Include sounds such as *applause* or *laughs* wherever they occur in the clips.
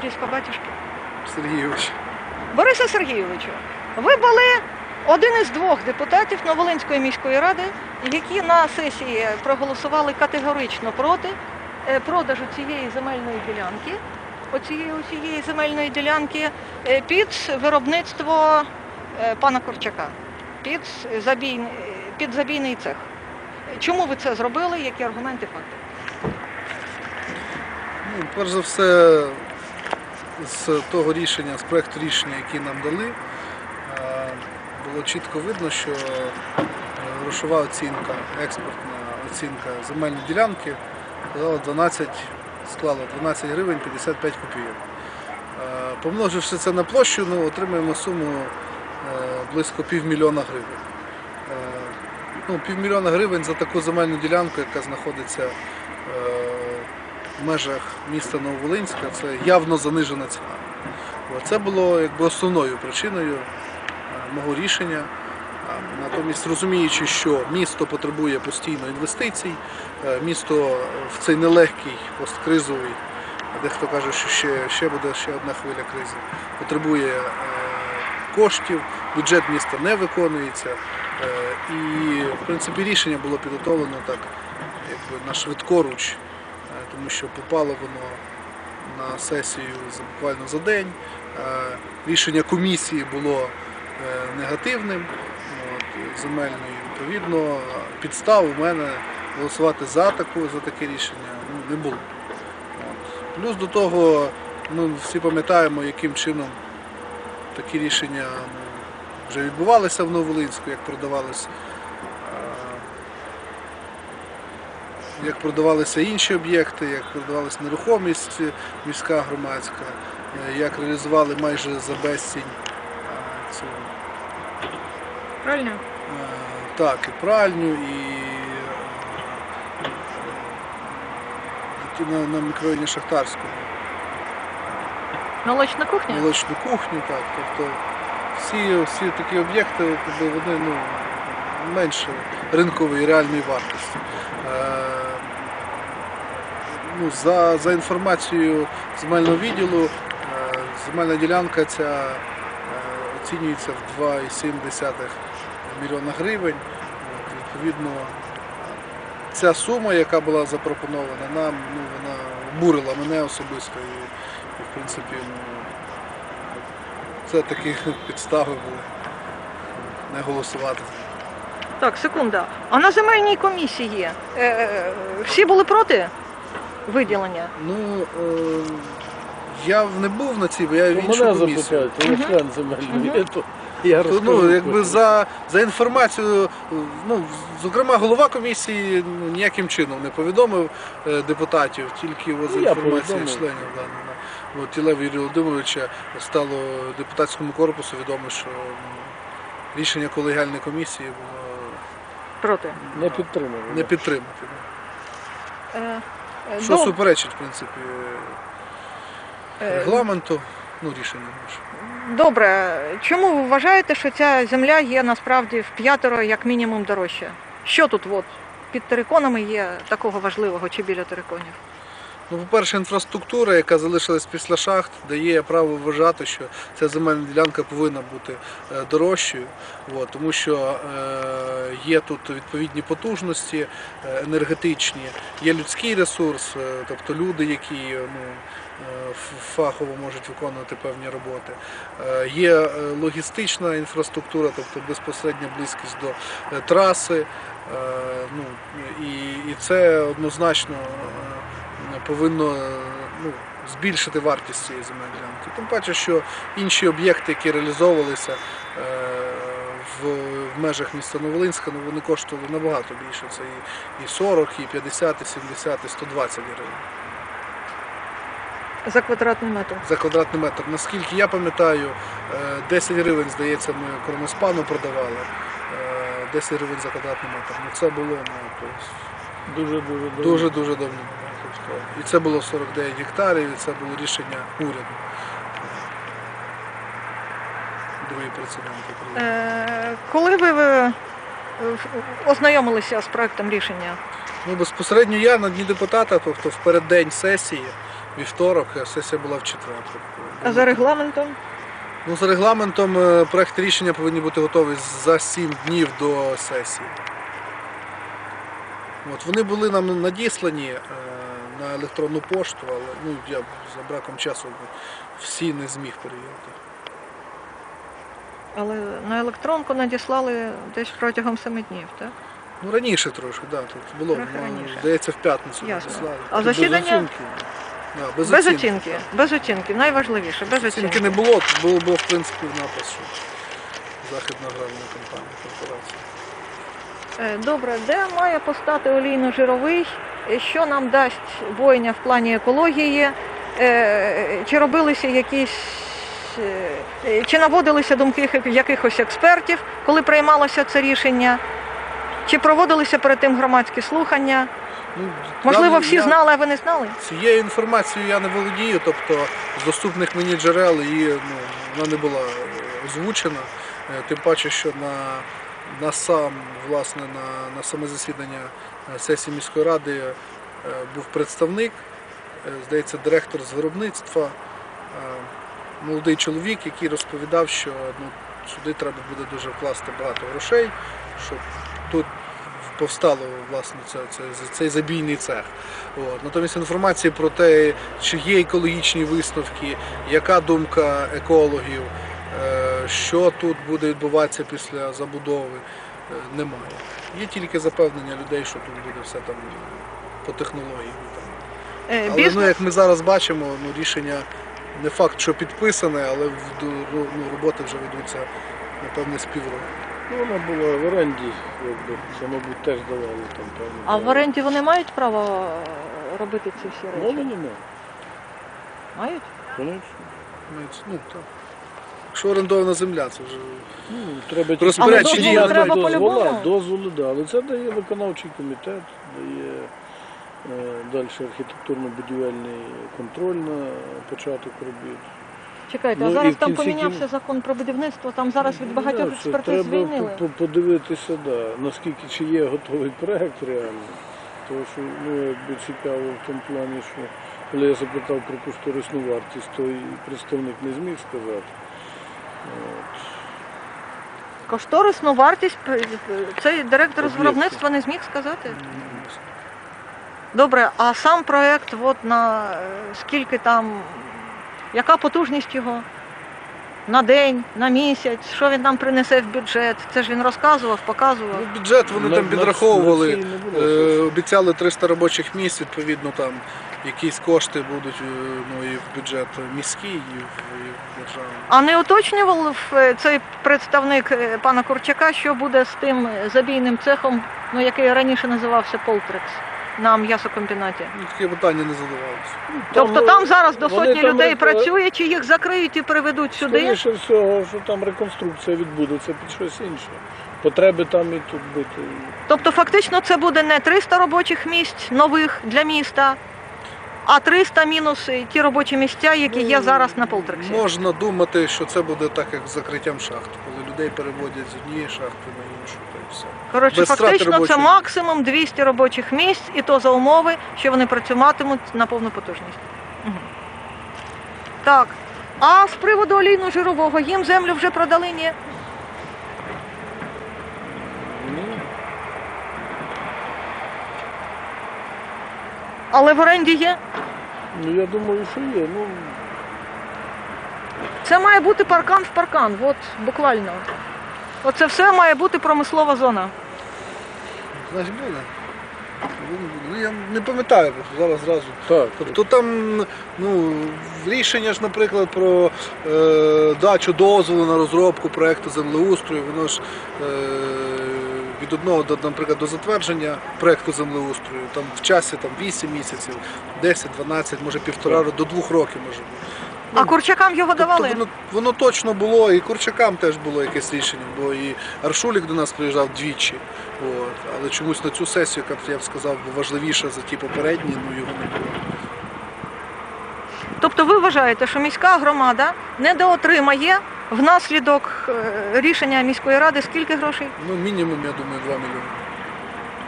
Борис по батюшки. Сергійович. Борисе Сергійовичу, ви були один із двох депутатів Новолинської міської ради, які на сесії проголосували категорично проти е, продажу цієї земельної ділянки, оцієї усієї земельної ділянки е, під виробництво е, пана Корчака, під забійний, під забійний цех. Чому ви це зробили? Які аргументи факти? Ну, перш за все, з того рішення, з проєкту рішення, який нам дали, е, було чітко видно, що е, грошова оцінка, експортна оцінка земельної ділянки сказала 12, склала 12 гривень 55 копійок. Е, Помноживши це на площу, ну, отримаємо суму близько півмільйона гривень. Ну, півмільйона гривень за таку земельну ділянку, яка знаходиться в межах міста Нововолинська, це явно занижена ціна. Це було якби основною причиною е, мого рішення. Натомість розуміючи, що місто потребує постійно інвестицій, е, місто в цей нелегкий посткризовий, дехто каже, що ще, ще буде ще одна хвиля кризи, потребує е, коштів, бюджет міста не виконується. Е, І, в принципі, рішення було підготовлено так, якби на швидкоруч, е, тому що попало воно на сесію буквально за день. Е, Рішення комісії було е, негативним, земельної. Відповідно, підстав у мене голосувати за таку, за таке рішення ну, не було. От. Плюс до того, ну, всі пам'ятаємо, яким чином такі рішення ну, вже відбувалися в Новолинську, як продавались. е, Як продавалися інші об'єкти, як продавалася нерухомість міська громадська, е, як реалізували майже за безцінь е, цю Правильно? Е, Так, і пральню, і на, на мікрорайоні Шахтарському. Молочна кухня? Молочну кухню, так. Тобто всі, всі такі об'єкти вони ну, менше ринкової реальної вартості. Ну, за, за інформацією земельного відділу, е, земельна ділянка ця е, оцінюється в 2,7 мільйона гривень. Відповідно, ця сума, яка була запропонована нам, ну, вона обурила мене особисто і в принципі, ну, це такі *laughs* підстави були не голосувати. Так, секунда. А на земельній комісії е, е, всі були проти виділення? Ну, е, я не був на цій, бо я в Ну, іншу мене комісію. запитають, я член земельної. Мгм. то Я То, розкажу ну, якби потім. за, за інформацією, ну, зокрема, голова комісії ну, ніяким чином не повідомив е, депутатів, тільки от, за Ну, я інформацією повідомив. членів. Да. От, Ілева Юрія Володимировича стало депутатському корпусу відомо, що ну, рішення колегіальної комісії було Проти. Не підтримували. не підтримати. Е, Що ну, суперечить, в принципі, е, регламенту, ну, рішення наше. Добре, чому ви вважаєте, що ця земля є насправді в п'ятеро як мінімум дорожча? Що тут от, під териконами є такого важливого чи біля териконів? Ну, по-перше, інфраструктура, яка залишилась після шахт, дає право вважати, що ця земельна ділянка повинна бути е, дорожчою, тому що е, є тут відповідні потужності е, енергетичні, є людський ресурс, тобто люди, які ну, фахово можуть виконувати певні роботи. Є логістична інфраструктура, тобто безпосередня близькість до траси. Ну, і, це однозначно повинно е, ну, збільшити вартість цієї земельної ділянки. Тим паче, що інші об'єкти, які реалізовувалися е, в, в межах міста Новолинська, ну, вони коштували набагато більше. Це і, і 40, і 50, і 70, і 120 гривень За квадратний метр. за квадратний метр. Наскільки я пам'ятаю, е, 10 гривень, здається, ми кроноспану продавали. е, 10 гривень за квадратний метр. Ну це було ну, тобто, Дуже дуже дуже. дуже дуже давно. Тобто, і це було 49 гектарів, і це було рішення уряду. Другий прецедент. Е, коли ви е, ознайомилися з проектом рішення? Ну, безпосередньо я на дні депутата, тобто в переддень сесії, вівторок, а сесія була в четвер. А за регламентом? Ну, за регламентом е, проект рішення повинні бути готові за 7 днів до сесії. От, вони були нам надіслані е, на електронну пошту, але ну, я за браком часу всі не зміг перевірити. Але на електронку надіслали десь протягом семи днів, так? Ну, раніше трошки, да, тут було, Трохи ну, раніше. здається, в п'ятницю Ясно. надіслали. А засідання Без оцінки. Да, без, без оцінки. оцінки. Без оцінки. Найважливіше, без Оцінки оцінки. не було, було, було в принципі напис, що західна аграрна компанія, корпорація. Е, Добре, де має постати олійно-жировий? Що нам дасть бойня в плані екології? Е, Чи робилися якісь, е, чи наводилися думки якихось експертів, коли приймалося це рішення? Чи проводилися перед тим громадські слухання? Ну, Можливо, я- всі я- знали, а ви не знали? Цією інформацією я не володію, тобто з доступних мені джерел її ну, вона не була озвучена. Е, Тим паче, що на, на сам, власне, на, на саме засідання е, сесії міської ради е, був представник, е, здається, директор з виробництва, молодий чоловік, який розповідав, що ну, сюди треба буде дуже вкласти багато грошей, щоб тут повстало власне це, це, цей забійний цех. От. Натомість інформації про те, чи є екологічні висновки, яка думка екологів, що тут буде відбуватися після забудови, е, немає. Є тільки запевнення людей, що тут буде все там по технології. Е, Але ну, як ми зараз бачимо, ну, рішення не факт, що підписане, але в- ну, роботи вже ведуться, напевне, з півроку. Ну, вона була в оренді, якби, це, мабуть, теж давали там певні. А в оренді вони мають право е, робити ці всі Ну, речі? вони не. Мають? Конечно. Навіть, Ну, так. Якщо орендована земля, це вже. Ну, треба тільки Але дозволи треба по-любому. дозволи, да. Але це дає виконавчий комітет, дає е, далі архітектурно-будівельний контроль на початок робіт. Чекайте, Ну, а і зараз в там кінці помінявся кін- закон про будівництво, там зараз від багатьох Ну, що експертиз Треба звільнили. по- по- подивитися, да, наскільки чи є готовий проект реально. Тому що ну, якби цікаво в тому плані, що коли я запитав про кошторисну вартість, то і представник не зміг сказати. От. Кошторисну вартість цей директор з виробництва не зміг сказати. Добре, а сам проект, от на е, скільки там, яка потужність його? На день, на місяць, що він нам принесе в бюджет? Це ж він розказував, показував. Ну, бюджет вони На- там на- підраховували, на не було е, обіцяли 300 робочих місць, відповідно там якісь кошти будуть е, ну, і в бюджет міський, і в, і в державний. А не уточнював е, цей представник е, пана Курчака, що буде з тим забійним цехом, ну який раніше називався Полтрекс на м'ясокомбінаті? Ну, такі питання не задавалися. Тобто там зараз до вони сотні там людей рек- працює, чи їх закриють і приведуть сюди? Скоріше всього, що там реконструкція відбудеться під щось інше. Потреби там і тут бути. Тобто фактично це буде не 300 робочих місць нових для міста, а 300 мінус ті робочі місця, які є зараз на Полтрексі. Можна думати, що це буде так, як з закриттям шахт, коли людей переводять з однієї шахти на іншу, та й все. Коротше, без втрати фактично це робочих максимум 200 робочих місць, і то за умови, що вони працюватимуть на повну потужність. Мгм. Так. А з приводу олійно-жирового їм землю вже продали? Ні. Але в оренді є. Ну я думаю, що є. Ну, Це має бути паркан в паркан, от буквально. Оце все має бути промислова зона. Значить буде. Ну, я не пам'ятаю зараз зразу. так. Тобто там ну, рішення ж, наприклад, про е, дачу дозволу на розробку проєкту землеустрою, воно ж е, від одного до, наприклад, до затвердження проєкту землеустрою, там в часі там, 8 місяців, 10, 12, може півтора року, до двох років може бути. А курчакам його давали? Тобто воно, воно точно було, і Курчакам теж було якесь рішення, бо і Аршулік до нас приїжджав двічі. От. Але чомусь на цю сесію, як я б сказав, важливіше за ті попередні, ну його не було. Тобто ви вважаєте, що міська громада недоотримає внаслідок е, рішення міської ради скільки грошей? Ну, мінімум, я думаю, 2 мільйони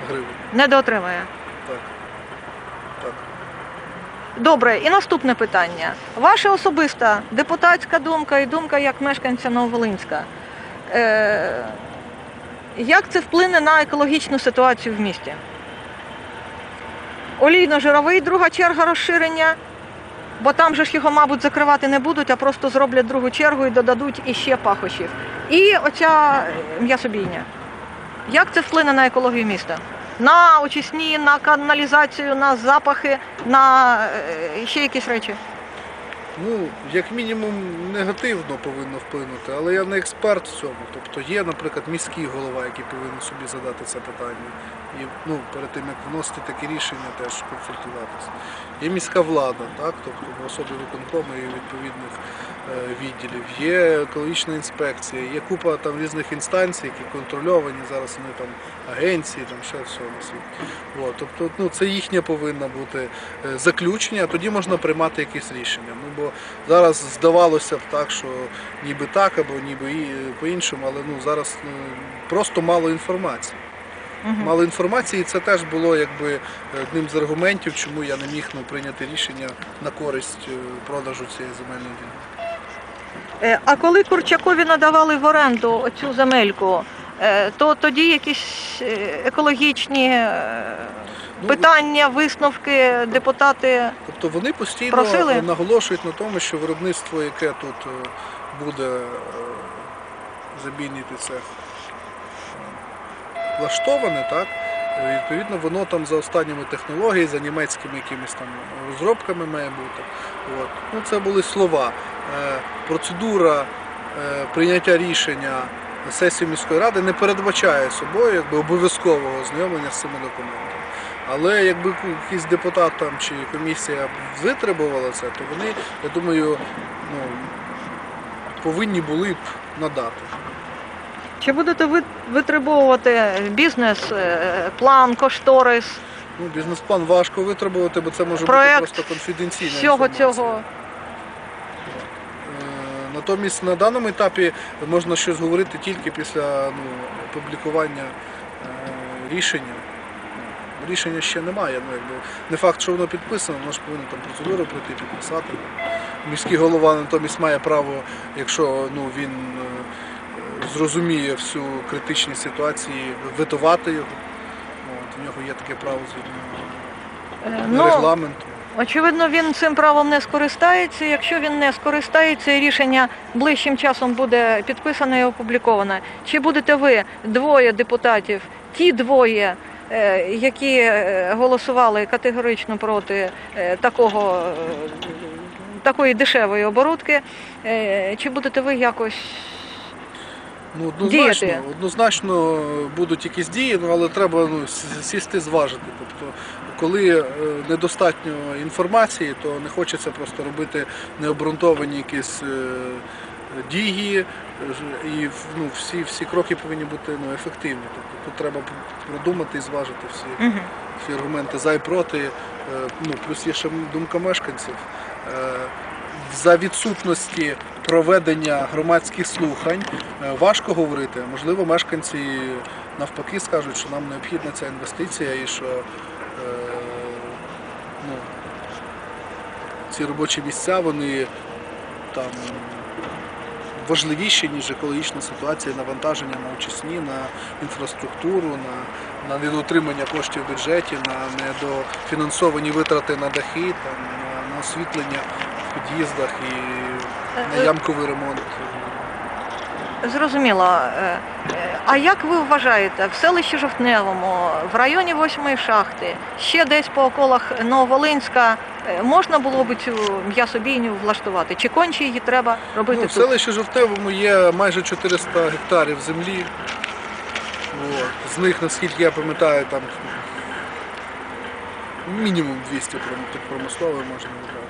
гривень. Недоотримає. Так. Так. Добре, і наступне питання. Ваша особиста депутатська думка і думка як мешканця Нововолинська. Е, як це вплине на екологічну ситуацію в місті? Олійно-жировий, друга черга розширення, бо там же ж його, мабуть, закривати не будуть, а просто зроблять другу чергу і додадуть іще пахощів. І оця е, м'ясобійня. Як це вплине на екологію міста? На очисні, на каналізацію, на запахи, на е, ще якісь речі. Ну, як мінімум, негативно повинно вплинути, але я не експерт в цьому. Тобто є, наприклад, міський голова, який повинен собі задати це питання. І ну, перед тим, як вносити такі рішення, теж консультуватися. Є міська влада, так? тобто в особі виконкому і відповідних е, відділів. Є екологічна інспекція, є купа там різних інстанцій, які контрольовані, зараз вони там агенції, там ще все на світі. Тобто ну, це їхнє повинно бути е, заключення, а тоді можна приймати якісь рішення. Ну, бо зараз здавалося б так, що ніби так або ніби і по-іншому, але ну, зараз ну, просто мало інформації. Мало інформації, це теж було якби одним з аргументів, чому я не міг ну, прийняти рішення на користь е, продажу цієї земельної ділянки. Е, А коли Курчакові надавали в оренду оцю земельку, е, то тоді якісь е, екологічні е, Ну, питання, висновки депутати. Тобто вони постійно Просили? наголошують на тому, що виробництво, яке тут е, буде е, забійний цех е, влаштоване, так? Відповідно, воно там за останніми технологіями, за німецькими якимись там розробками має бути. От. Ну, це були слова. Е, Процедура е, прийняття рішення сесії міської ради не передбачає собою якби, обов'язкового ознайомлення з цими документами. Але якби якийсь депутат там чи комісія витребувала це, то вони, я думаю, ну, повинні були б надати. Чи будете ви витребовувати бізнес, е, план, кошторис Ну, бізнес-план важко витребувати, бо це може Проект бути просто конфіденційна всього інформація. цього? Е, Натомість на даному етапі можна щось говорити тільки після ну, опублікування е, рішення. Рішення ще немає. Ну, якби, не факт, що воно підписано, воно ж повинно там процедуру пройти, підписати. Міський голова натомість має право, якщо ну, він е, зрозуміє всю критичність ситуації, витувати його. От, у нього є таке право згідно Е, Ну, регламенту. Очевидно, він цим правом не скористається. Якщо він не скористається, рішення ближчим часом буде підписане і опубліковане. Чи будете ви двоє депутатів, ті двоє, е, які е, голосували категорично проти такого, такої дешевої оборудки, чи будете ви якось Ну, однозначно, Діяти. однозначно будуть якісь дії, ну, але треба ну, сісти, зважити. Тобто, коли е, недостатньо інформації, то не хочеться просто робити необґрунтовані якісь е, дії, е, і ну, всі, всі кроки повинні бути ну, ефективні. Тобто, тут треба продумати і зважити всі, всі аргументи за і проти. Е, Ну, плюс є ще думка мешканців. Е, За відсутності проведення громадських слухань е, важко говорити. Можливо, мешканці навпаки скажуть, що нам необхідна ця інвестиція і що е, ну, ці робочі місця вони там важливіші, ніж екологічна ситуація, навантаження на очисні, на інфраструктуру, на, на недоотримання коштів в бюджеті, на недофінансовані витрати на дахи, там, на, на освітлення під'їздах і на ямковий ремонт. Зрозуміло. Е, е, А як ви вважаєте, в селищі Жовтневому, в районі восьмої шахти, ще десь по околах Нововолинська е, можна було б цю м'ясобійню влаштувати? Чи конче її треба робити Ну, в тут? селищі Жовтневому є майже 400 гектарів землі. От. З них, наскільки я пам'ятаю, там мінімум 200 пром- під промисловою можна вважати.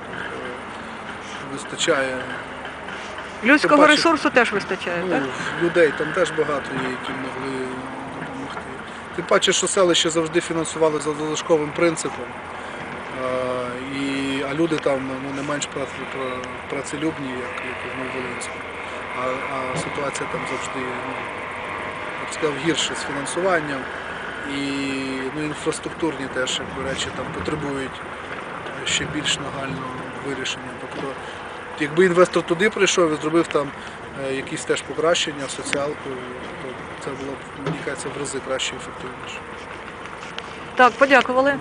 Вистачає. Людського Тим паче- ресурсу теж вистачає, Ну, так? людей там теж багато є, які могли допомогти. Тим паче, що селище завжди фінансували за залишковим принципом. А, і, а люди там ну, не менш прац, пра- працелюбні, як, як в Нововолинську. А, а ситуація там завжди, ну, я б сказав, гірше з фінансуванням. І ну, інфраструктурні теж якби, речі там потребують ще більш нагального вирішення. Тобто, якби інвестор туди прийшов і зробив там е, якісь теж покращення, соціалку, то це було б, мені кажеться, в рази краще і ефективніше. Так, подякували.